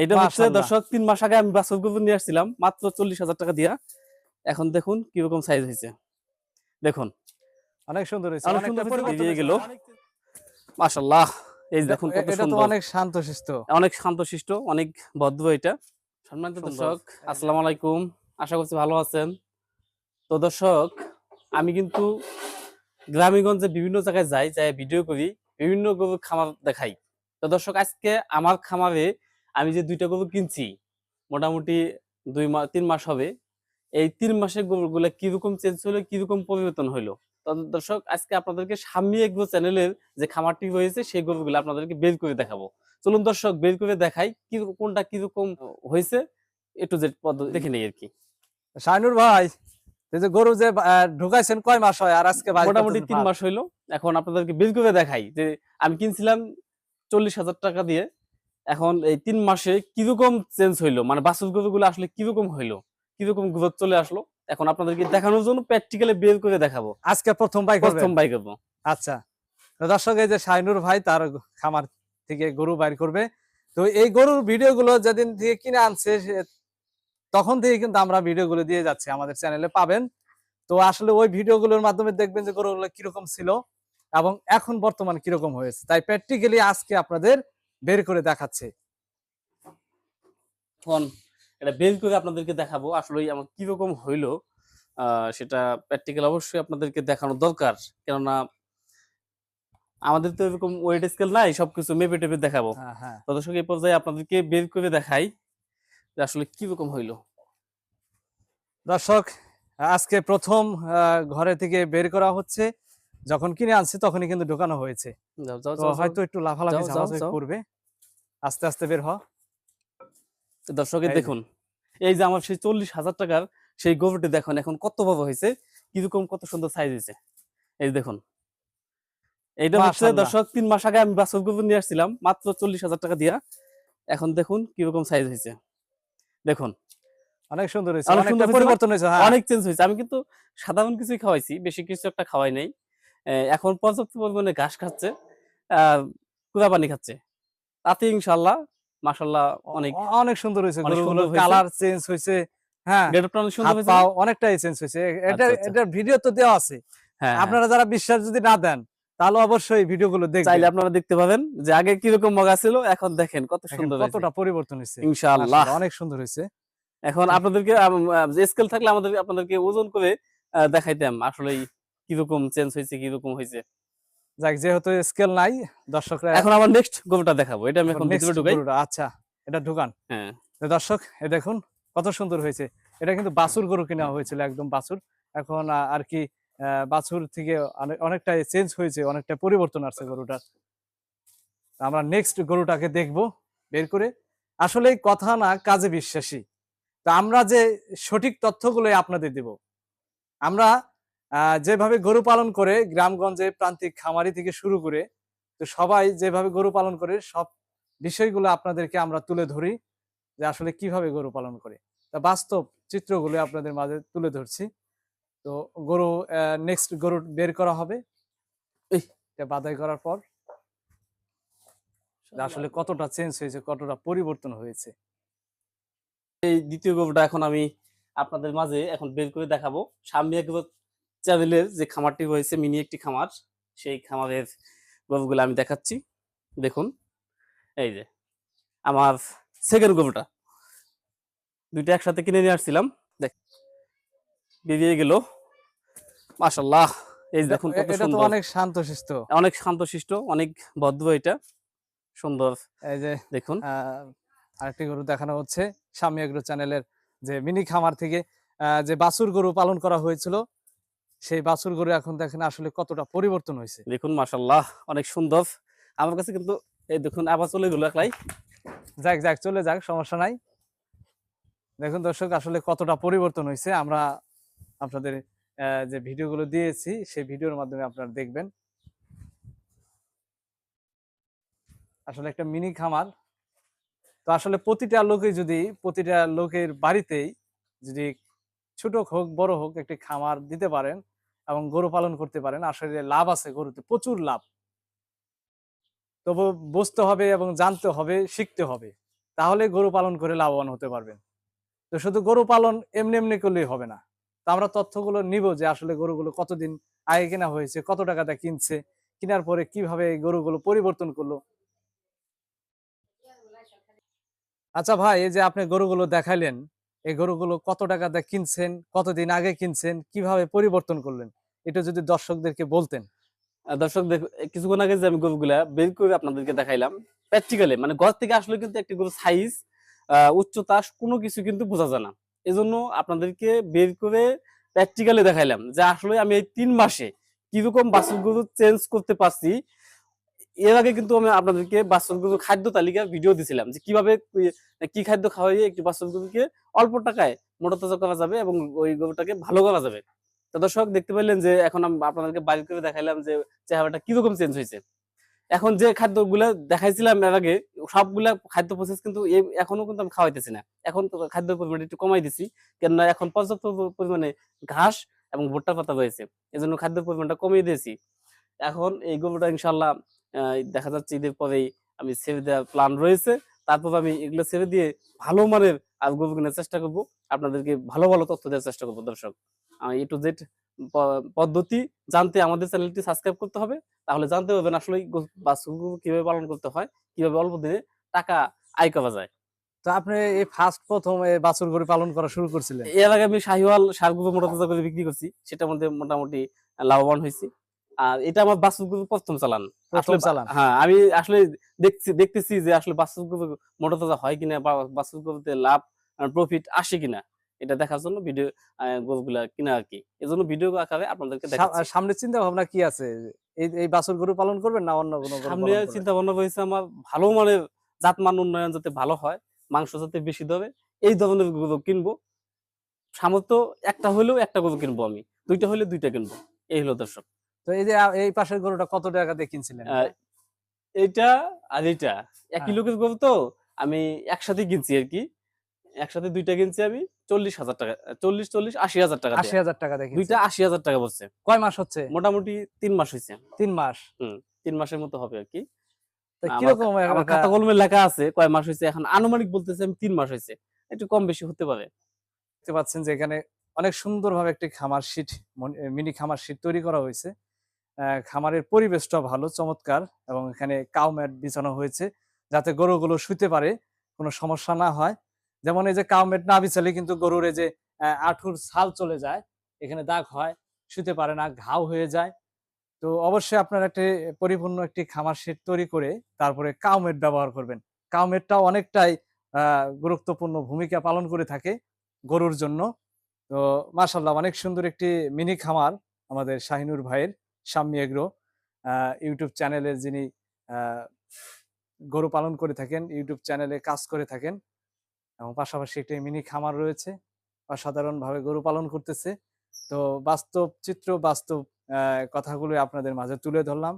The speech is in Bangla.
এইটা হচ্ছে দর্শক তিন মাস আগে আমি বাছুর গরু নিয়ে আসছিলাম মাত্র চল্লিশ হাজার টাকা দিয়া। এখন দেখুন কীরকম সাইজ হয়েছে। দেখুন। অনেক সুন্দর হয়েছে অনেক সুন্দর পরিবর্তন গেল। মাশাল্লাহ এই দেখুন কত সুন্দর। অনেক শান্তশিষ্ট। অনেক শান্তশিষ্ট অনেক ভদ্র এটা। সম্মানিত দর্শক আসসালামু আলাইকুম আশা করছি ভালো আছেন। তো দর্শক আমি কিন্তু গ্রামীগঞ্জে বিভিন্ন জায়গায় যাই যাই ভিডিও করি বিভিন্ন খামার দেখাই। তো দর্শক আজকে আমার খামারে আমি যে দুইটা গরু কিনছি মোটামুটি দুই মাস তিন মাস হবে এই তিন মাসের গরুগুলো কীরকম চেঞ্জ হলো কীরকম পরিবর্তন হইল দর্শক আজকে আপনাদেরকে সাম্যী এগ্রো চ্যানেলের যে খামারটি রয়েছে সেই গরুগুলো আপনাদেরকে বের করে দেখাবো। চলুন দর্শক বের করে দেখাই কি কোনটা কীরকম হয়েছে একটু যে পদ্ধতি দেখে নেই আর কি। শাইনুর ভাই যে গরু যে ঢুকাইছেন কয় মাস হয়? আর আজকে মোটামুটি তিন মাস হইল এখন আপনাদেরকে বের করে দেখাই যে আমি কিনছিলাম চল্লিশ হাজার টাকা দিয়ে এখন এই তিন মাসে কীরকম চেঞ্জ হইল? মানে বাসুর গরুগুলো আসলে কীরকম হইল? কীরকম গ্রোথ চলে আসলো? এখন আপনাদেরকে দেখানোর জন্য প্র্যাকটিক্যালি বের করে দেখাবো। আজকে প্রথম বাই প্রথম বাই করব আচ্ছা। তো দর্শক এই যে শাইনুর ভাই তার খামার থেকে গরু বাইর করবে। তো এই গরুর ভিডিও গুলো যেদিন থেকে কিনে আনছে তখন থেকে কিন্তু আমরা ভিডিও গুলো দিয়ে যাচ্ছি। আমাদের চ্যানেলে পাবেন। তো আসলে ওই ভিডিও গুলোর মাধ্যমে দেখবেন যে গরুগুলো কীরকম ছিল এবং এখন বর্তমানে কীরকম হয়েছে। তাই প্র্যাকটিক্যালি আজকে আপনাদের বের করে দেখাচ্ছে। এখন এটা বের করে আপনাদেরকে দেখাবো আসলে আমার কীরকম হইল সেটা প্র্যাকটিক্যাল অবশ্যই আপনাদেরকে দেখানো দরকার। কেননা আমাদের তো এরকম ওয়েট স্কেল নাই সবকিছু মেপে টেপে দেখাবো। হ্যাঁ হ্যাঁ। তো দর্শক এই পর্যায়ে আপনাদেরকে বের করে দেখাই যে আসলে কীরকম হইল। দর্শক আজকে প্রথম ঘরে থেকে বের করা হচ্ছে। যখন কিনে আনছে তখনই কিন্তু ঢোকানো হয়েছে। হয়তো একটু লাফালাফি। করবে। আস্তে আস্তে বের হ দর্শকের। দেখুন এই যে আমার সেই চল্লিশ হাজার টাকার সেই গরুটি দেখুন এখন কত বড় হয়েছে কীরকম কত সুন্দর সাইজ হয়েছে। এই দেখুন এইটা হচ্ছে দর্শক তিন মাস আগে আমি বাছুর গরু নিয়ে আসছিলাম মাত্র চল্লিশ হাজার টাকা দিয়া। এখন দেখুন কীরকম সাইজ হয়েছে। দেখুন অনেক সুন্দর হয়েছে অনেক সুন্দর পরিবর্তন হয়েছে হ্যাঁ। অনেক চেঞ্জ হয়েছে। আমি কিন্তু সাধারণ কিছুই খাওয়াইছি বেশি কিছু একটা খাওয়াই নাই। এখন পর্যাপ্ত পরিমাণে ঘাস খাচ্ছে কুড়া পানি খাচ্ছে। তাতে ইনশাল্লাহ মাসাল্লাহ অনেক অনেক সুন্দর হয়েছে। কালার চেঞ্জ হয়েছে। হ্যাঁ অনেকটাই চেঞ্জ হয়েছে। এটা আচ্ছা, আচ্ছা। ভিডিও তো দেওয়া আছে। হ্যাঁ হ্যাঁ। আপনারা যারা বিশ্বাস যদি না দেন তাহলে অবশ্যই ভিডিও গুলো চাইলে আপনারা দেখতে পাবেন যে আগে কীরকম মগা ছিল এখন দেখেন কত সুন্দর কতটা পরিবর্তন হয়েছে। ইনশাআল্লাহ। অনেক সুন্দর হয়েছে। এখন আপনাদেরকে স্কেল থাকলে আমাদের আপনাদেরকে ওজন করে দেখাইতাম। আসলে কীরকম চেঞ্জ হয়েছে কীরকম হয়েছে? যাক যেহেতু স্কেল নাই দর্শকরা এখন আমার নেক্সট গরুটা দেখাবো। এটা আমি এখন ভিতরে ঢুকাই। আচ্ছা এটা ঢুকান। হ্যাঁ। দর্শক এ দেখুন কত সুন্দর হয়েছে। এটা কিন্তু বাছুর গরু কিনা হয়েছিল একদম বাছুর। এখন আর কি বাছুর থেকে অনেক- অনেকটাই চেঞ্জ হয়েছে অনেকটা পরিবর্তন আসছে গরুটার। আমরা নেক্সট গরুটাকে দেখব বের করে। আসলে কথা না কাজে বিশ্বাসী। তো আমরা যে সঠিক তথ্যগুলো আপনাদের দেব। আমরা যেভাবে গরু পালন করে গ্রামগঞ্জে প্রান্তিক খামারি থেকে শুরু করে তো সবাই যেভাবে গরু পালন করে সব বিষয়গুলো আপনাদেরকে আমরা তুলে ধরি যে আসলে কীভাবে গরু পালন করে। তা বাস্তব চিত্রগুলো আপনাদের মাঝে তুলে ধরছি। তো গরু নেক্সট গরু বের করা হবে। এই এটা বাদাই করার পর। আসলে কতটা চেঞ্জ হয়েছে কতটা পরিবর্তন হয়েছে। এই দ্বিতীয় গরুটা এখন আমি আপনাদের মাঝে এখন বের করে দেখাবো। সামনে একবার চ্যানেলের যে খামারটি রয়েছে মিনি একটি খামার সেই খামারের গরুগুলো আমি দেখাচ্ছি। দেখুন এই যে আমার সেকেন্ড গরুটা। দুইটা একসাথে কিনে নিয়ে আসছিলাম। দেখ বেরিয়ে গেল। মাশাল্লাহ এই দেখুন কত এটা সুন্দর। অনেক শান্তশিষ্ট। অনেক শান্তশিষ্ট অনেক ভদ্র এটা। সুন্দর। এই যে দেখুন। আহ, আরেকটি গরু দেখানো হচ্ছে স্বামী এগ্রো চ্যানেলের যে মিনি খামার থেকে আহ, যে বাছুর গরু পালন করা হয়েছিল। সেই বাছুর গরু এখন দেখেন আসলে কতটা পরিবর্তন হয়েছে। দেখুন মাশাল্লাহ অনেক সুন্দর। আমার কাছে কিন্তু এই দেখুন আবার চলে গেল একলাই যাক যাক চলে যাক সমস্যা নাই। দেখুন দর্শক আসলে কতটা পরিবর্তন হয়েছে। আমরা আপনাদের যে ভিডিওগুলো দিয়েছি সেই ভিডিওর মাধ্যমে আপনারা দেখবেন। আসলে একটা মিনি খামার। তো আসলে প্রতিটা লোকে যদি প্রতিটা লোকের বাড়িতেই যদি ছোট হোক, বড় হোক একটি খামার দিতে পারেন এবং গরু পালন করতে পারেন। আসলে লাভ আছে গরুতে, প্রচুর লাভ। তবু বুঝতে হবে এবং জানতে হবে, শিখতে হবে। তাহলে গরু পালন করে লাভবান হতে পারবেন। তো শুধু গরু পালন এমনি এমনি করলেই হবে না। তো আমরা তথ্যগুলো নিব যে আসলে গরুগুলো কতদিন আগে কেনা হয়েছে, কত টাকাটা কিনছে, কেনার পরে কীভাবে এই গরুগুলো পরিবর্তন করল। আচ্ছা ভাই, এই যে আপনি গরুগুলো দেখাইলেন এই গরুগুলো কত টাকাতে কিনছেন, কতদিন আগে কিনছেন, কীভাবে পরিবর্তন করলেন? এটা যদি দর্শকদেরকে বলতেন। দর্শক কিছুক্ষণ আগে যে আমি গরুগুলা বের করে আপনাদেরকে দেখাইলাম প্র্যাকটিক্যালি মানে ঘর থেকে আসলে কিন্তু একটি গরু সাইজ উচ্চতা, কোনো কিছু কিন্তু বোঝা যায় না। এজন্য আপনাদেরকে বের করে প্র্যাকটিক্যালি দেখাইলাম যে আসলে আমি এই তিন মাসে কীরকম বাছুর গরু চেঞ্জ করতে পারছি এর আগে কিন্তু আমি আপনাদেরকে বাছুর খাদ্য তালিকা ভিডিও দিছিলাম যে কীভাবে, কি- খাদ্য খাওয়াইয়ে একটি বাছুর অল্প টাকায় মোটা তাজা করা যাবে এবং ওই গরুটাকে ভালো করা যাবে। তো দর্শক, দেখতে পেলেন যে এখন আপনাদেরকে বাইর করে দেখাইলাম যে চেহারাটা কীরকম চেঞ্জ হয়েছে। এখন যে খাদ্যগুলা দেখাইছিলাম এর আগে, সবগুলা খাদ্য প্রসেস কিন্তু এখনও কিন্তু আমি খাওয়াইতেছি না। এখন খাদ্য পরিমাণ একটু কমাই দিছি, কেননা এখন পর্যাপ্ত পরিমাণে ঘাস এবং ভুট্টা পাতা রয়েছে। এজন্য খাদ্যের পরিমাণটা কমিয়ে দিয়েছি। এখন এই গরুটা ইনশাল্লাহ দেখা যাচ্ছে ঈদের পরেই আমি ছেড়ে দেওয়ার প্ল্যান রয়েছে। তারপর আমি এগুলো ছেড়ে দিয়ে ভালো মানের গরু কেনার চেষ্টা করব। আপনাদেরকে ভালো ভালো তথ্য দেওয়ার চেষ্টা করব দর্শক। এ টু জেড পদ্ধতি জানতে আমাদের চ্যানেলটি সাবস্ক্রাইব করতে হবে। তাহলে জানতে পারবেন আসলে বাছুরগুলো কীভাবে পালন করতে হয় কীভাবে অল্প দিনে টাকা আয় করা যায়। তো আপনি এই ফার্স্ট প্রথম এই বাছুর গরু পালন করা শুরু করছিলেন? এর আগে আমি শাহিওয়াল সারগুলো মোটা করে বিক্রি করছি। সেটার মধ্যে মোটামুটি লাভবান হয়েছি। এটা আমার বাছুরগুলো প্রথম চালান। প্রথম চালান। হ্যাঁ আমি আসলে দেখছি দেখতেছি যে আসলে বাছুরগুলো মোটা তাজা হয় কিনা বা বাছুরগুলোতে লাভ প্রফিট আসে কিনা এটা দেখার জন্য ভিডিও গরুগুলা কিনা আর কি। এজন্য ভিডিও আকারে আপনাদেরকে সামনে চিন্তা ভাবনা কি আছে? এই এই বাছুর গরু পালন করবেন না অন্য কোনো সামনে চিন্তা ভাবনা রয়েছে আমার ভালো মানের জাতমান উন্নয়ন যাতে ভালো হয় মাংস যাতে বেশি দেবে এই ধরনের গরু কিনবো। সামর্থ্য একটা হলেও একটা গরু কিনবো আমি দুইটা হলে দুইটা কিনবো। এই হলো দর্শক। তো এই যে এই পাশের গরুটা কত টাকা দিয়ে কিনছিলেন? এইটা আর এইটা একই হ্যাঁ। লোকের গরু তো আমি একসাথে কিনছি আর কি। একসাথে দুইটা কিনছি আমি চল্লিশ হাজার টাকা চল্লিশ চল্লিশ আশি হাজার টাকা আশি হাজার টাকা দুইটা আশি হাজার টাকা বলছে। কয় মাস হচ্ছে? মোটামুটি তিন মাস হয়েছে। তিন মাস? তিন মাসের মতো হবে আর কি। কীরকম খাতা কলমে লেখা আছে কয় মাস হয়েছে এখন আনুমানিক বলতেছে আমি তিন মাস হয়েছে। একটু কম বেশি হতে পারে। দেখতে পাচ্ছেন যে এখানে অনেক সুন্দরভাবে একটি খামার শীট মিনি খামার শীট তৈরি করা হয়েছে। খামারের পরিবেশটা ভালো, চমৎকার এবং এখানে কাউ ম্যাট বিছানো হয়েছে যাতে গরুগুলো শুতে পারে, কোনো সমস্যা না হয়। যেমন এই যে কাউ ম্যাট না বিছালে কিন্তু গরুর এই যে আঁঠুর ছাল চলে যায়, এখানে দাগ হয় শুতে পারে না, ঘাও হয়ে যায়। তো অবশ্যই আপনার একটি পরিপূর্ণ একটি খামার সেট তৈরি করে তারপরে কাউ ম্যাট ব্যবহার করবেন। কাউ ম্যাটটা অনেকটাই গুরুত্বপূর্ণ ভূমিকা পালন করে থাকে গরুর জন্য। তো মাশাল্লাহ অনেক সুন্দর একটি মিনি খামার আমাদের শাহিনুর ভাইয়ের। শাম্মি এগ্রো ইউটিউব চ্যানেলের যিনি গরু পালন করে থাকেন, ইউটিউব চ্যানেলে কাজ করে থাকেন এবং পাশাপাশি একটি মিনি খামার রয়েছে, অসাধারণভাবে গরু পালন করতেছে। তো বাস্তব চিত্র, বাস্তব কথাগুলো আপনাদের মাঝে তুলে ধরলাম।